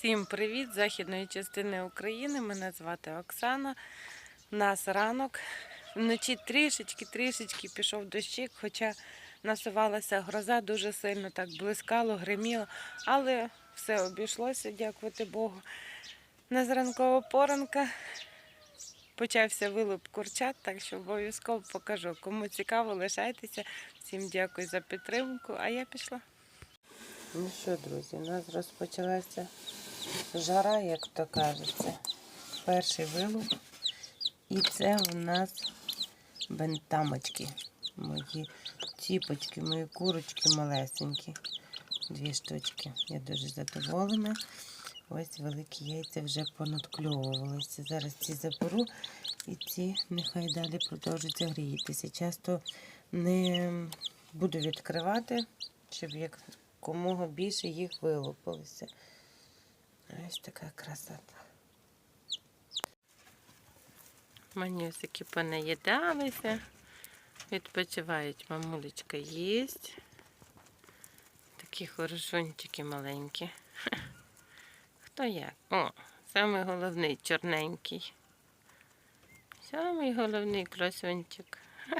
Всім привіт з західної частини України. Мене звати Оксана. Нас ранок. Вночі трішечки-трішечки пішов дощик, хоча насувалася гроза, дуже сильно так блискало, гриміло, але все обійшлося, дякувати Богу. На зранкова поранка почався вилуп курчат, так що обов'язково покажу. Кому цікаво, лишайтеся. Всім дякую за підтримку, а я пішла. Ну що, друзі, у нас розпочалася жара, як то кажеться. Перший вилуп. І це у нас бентамочки. Мої ціпочки, мої курочки малесенькі. Дві штучки. Я дуже задоволена. Ось великі яйця вже понадкльовувалися. Зараз ці заберу і ці нехай далі продовжують гріятися. Часто не буду відкривати, щоб як комога більше їх вилупилося. Ось така красота. Манюсики понаїдалися, відпочивають, мамулечка їсть. Такі хорошончики маленькі. Хто як? О, самий головний чорненький. Самий головний красончик.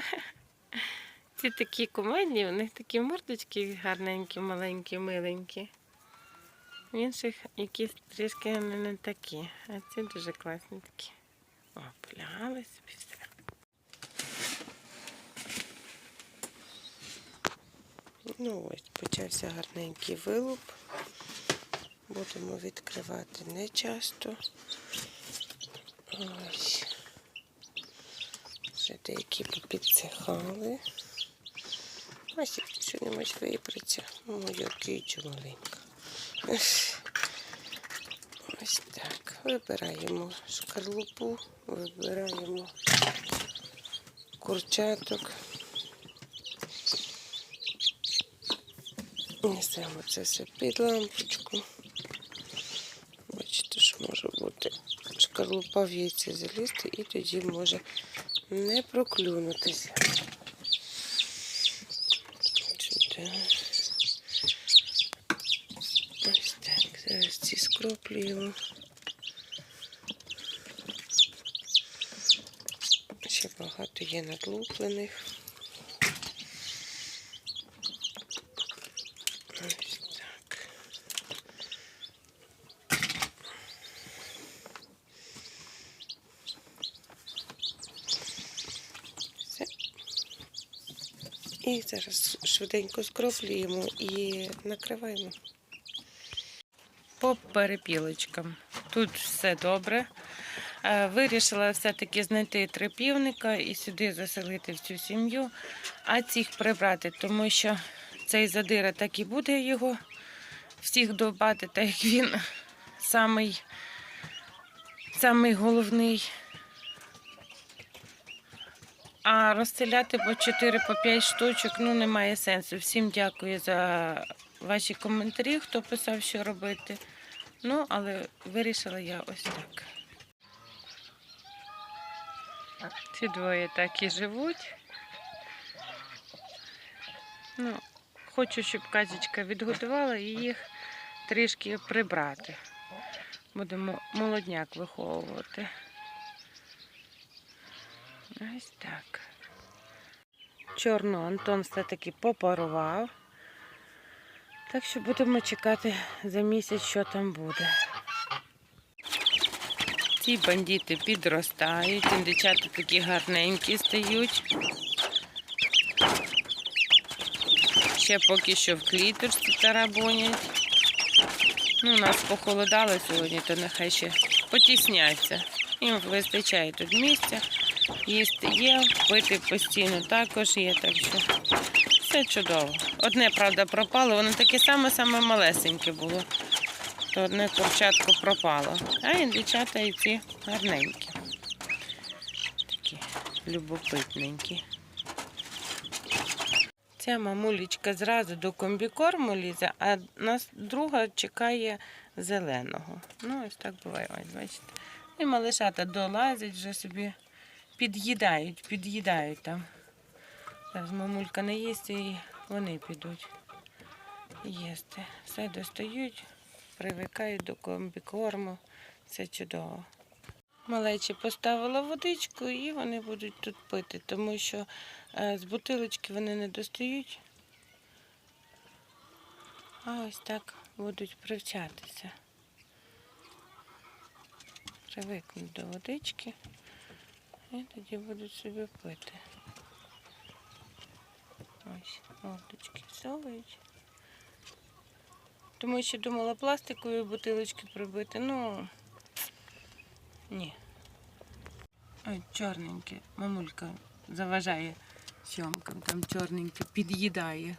Ці такі комедні, у них такі мордочки гарненькі, маленькі, миленькі. В інших якісь трішки не, не такі, а ці дуже класні такі. О, полягали собі все. Ну ось, почався гарненький вилуп. Будемо відкривати не часто. Ось. Вже деякі попідсихали. Ось що не вибратися. Моя кичу маленька. Ось так. Вибираємо шкарлупу, вибираємо курчаток. Несемо це все під лампочку. Бачите, що може бути шкарлупа в яйце залізти і тоді може не проклюнутися. Сюди. Ось так. Ці. Ще багато є надлуплених. Все. І зараз швиденько скроплюємо і накриваємо. По перепілочкам. Тут все добре. Е, Вирішила все-таки знайти три півника і сюди заселити всю сім'ю, а цих прибрати, тому що цей задира так і буде його всіх добати, так як він самий, самий головний. А розстріляти по 4-5 штучок ну, немає сенсу. Всім дякую за ваші коментарі, хто писав, що робити. Ну, але вирішила я ось так. Ці двоє так і живуть. Ну, хочу, щоб казічка відгодувала і їх трішки прибрати. Будемо молодняк виховувати. Ось так. Чорну Антон все-таки попарував. Так що будемо чекати за місяць, що там буде. Ці бандити підростають, індичата такі гарненькі стають. Ще поки що в кліточці тарабонять. Ну, нас похолодало сьогодні, то нехай ще потісняться. Їм вистачає тут місця. Їсти є, пити постійно також є, так що все чудово. Одне, правда, пропало, воно таке саме-саме малесеньке було. То одне курчатко пропало. А індичата і ці гарненькі. Такі любопитненькі. Ця мамулечка зразу до комбікорму лізе, а нас друга чекає зеленого. Ну, ось так буває, ось бачите. І малишата долазять вже собі, під'їдають, під'їдають там. Зараз мамулька не їсть і вони підуть їсти. Все достають, привикають до комбікорму. Все чудово. Малечі поставила водичку і вони будуть тут пити, тому що е, з бутилочки вони не достають. А ось так будуть привчатися. Привикнуть до водички і тоді будуть собі пити. Ось, мордочки совують. Тому що думала пластикові бутилочки прибити. Ну ні. Ой, чорненьке. Мамулька заважає сьомкам, там чорненьке під'їдає.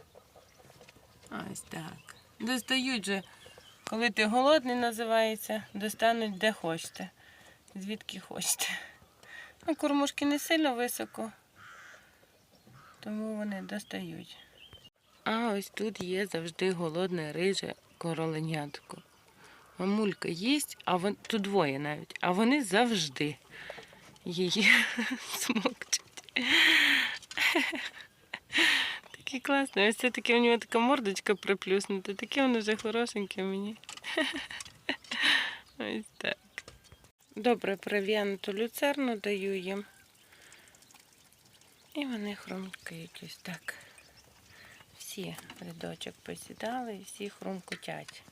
Ось так. Достають же, коли ти голодний називається, достануть де хочете. Звідки хочете. Ну, кормушки не сильно високо, тому вони достають. А ось тут є завжди голодне риже короленятко. Мамулька їсть, а вон тут двоє навіть, а вони завжди її смокчуть. Такий класний. Ось це таке у нього така мордочка приплюснута, таке воно вже хорошеньке мені. Ось так. Добре прив'януту люцерну даю їм. І вони хрумкають ось так. Всі рядочок посідали і всі хрумкотять.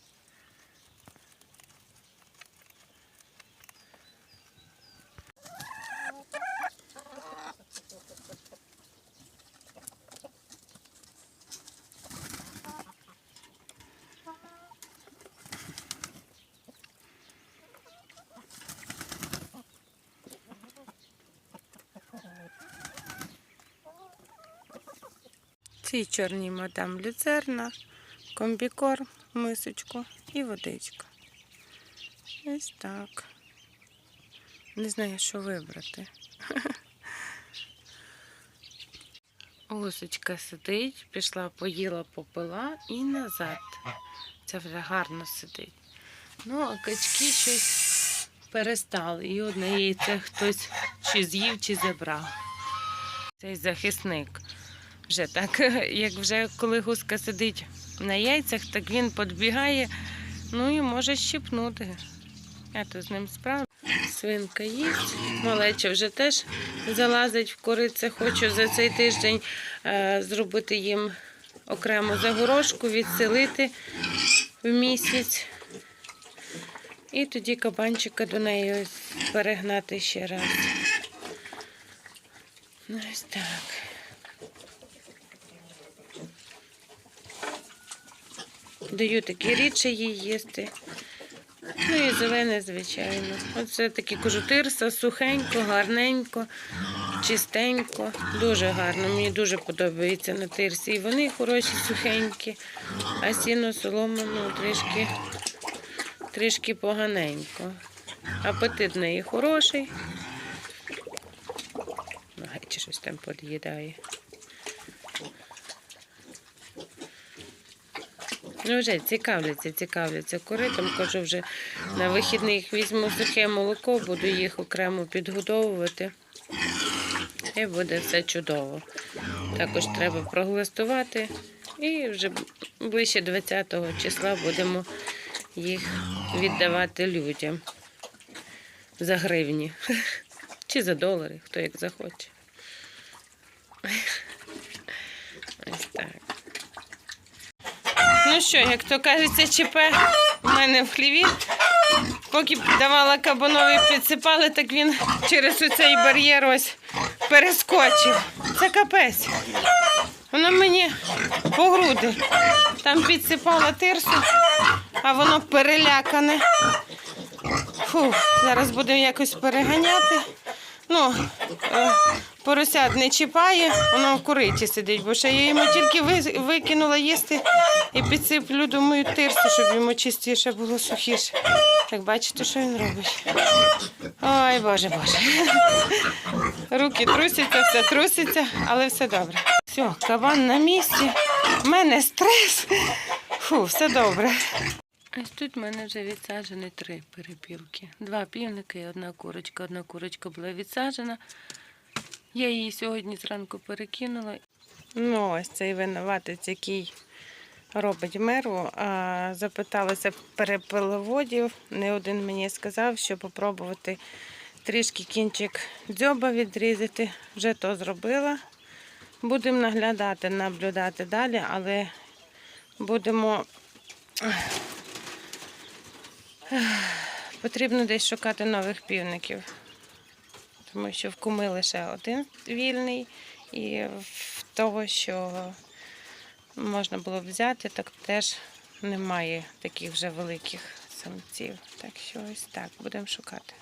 Цій чорній мадам люцерна, комбікорм, мисочку і водичка. Ось так. Не знаю, що вибрати. Гусочка сидить, пішла, поїла, попила і назад. Це вже гарно сидить. Ну, а качки щось перестали. І одне яйце хтось чи з'їв, чи забрав. Цей захисник вже так, як вже коли гуска сидить на яйцях, так він підбігає, ну і може щипнути. Я то з ним справлю. Свинка їсть, малеча вже теж залазить в корице. Хочу за цей тиждень е, зробити їм окрему загорошку, відселити в місяць. І тоді кабанчика до неї перегнати ще раз. Ну, Ось так. Даю такі рідше їй їсти. Ну і зелене, звичайно. Оце такі кожутирса, сухенько, гарненько, чистенько. Дуже гарно. Мені дуже подобається на тирсі. І вони хороші, сухенькі, а сіно солома, трішки, трішки поганенько. Апетит в неї хороший. Ну, гай, чи щось там під'їдає. Ну, вже цікавляться, цікавляться коритом. Кажу, вже на вихідних візьму сухе молоко, буду їх окремо підгодовувати. І буде все чудово. Також треба проглистувати. І вже ближче 20 числа будемо їх віддавати людям за гривні. Чи за долари, хто як захоче. Ось так. Ну що, як то кажеться, ЧП у мене в хліві. Поки давала кабанові підсипали, так він через оцей бар'єр ось перескочив. Це капець. Воно мені по груди. Там підсипала тирсу, а воно перелякане. Фух, зараз будемо якось переганяти. Ну, е, поросят не чіпає, воно в куриті сидить, бо ще я йому тільки викинула їсти і підсиплю, думаю, тирсу, щоб йому чистіше було сухіше. Так бачите, що він робить. Ой, Боже, Боже. Руки трусяться, все труситься, але все добре. Все, кабан на місці. У мене стрес. Фу, все добре. Ось тут в мене вже відсаджені три перепілки. Два півники і одна курочка. Одна курочка була відсаджена. Я її сьогодні зранку перекинула. Ну, ось цей винуватець, який робить меру. Запиталася перепеловодів. Не один мені сказав, що попробувати трішки кінчик дзьоба відрізати. Вже то зробила. Будемо наглядати, наблюдати далі, але будемо. Потрібно десь шукати нових півників, тому що в куми лише один вільний, і в того, що можна було б взяти, так теж немає таких вже великих самців. Так що ось так, будемо шукати.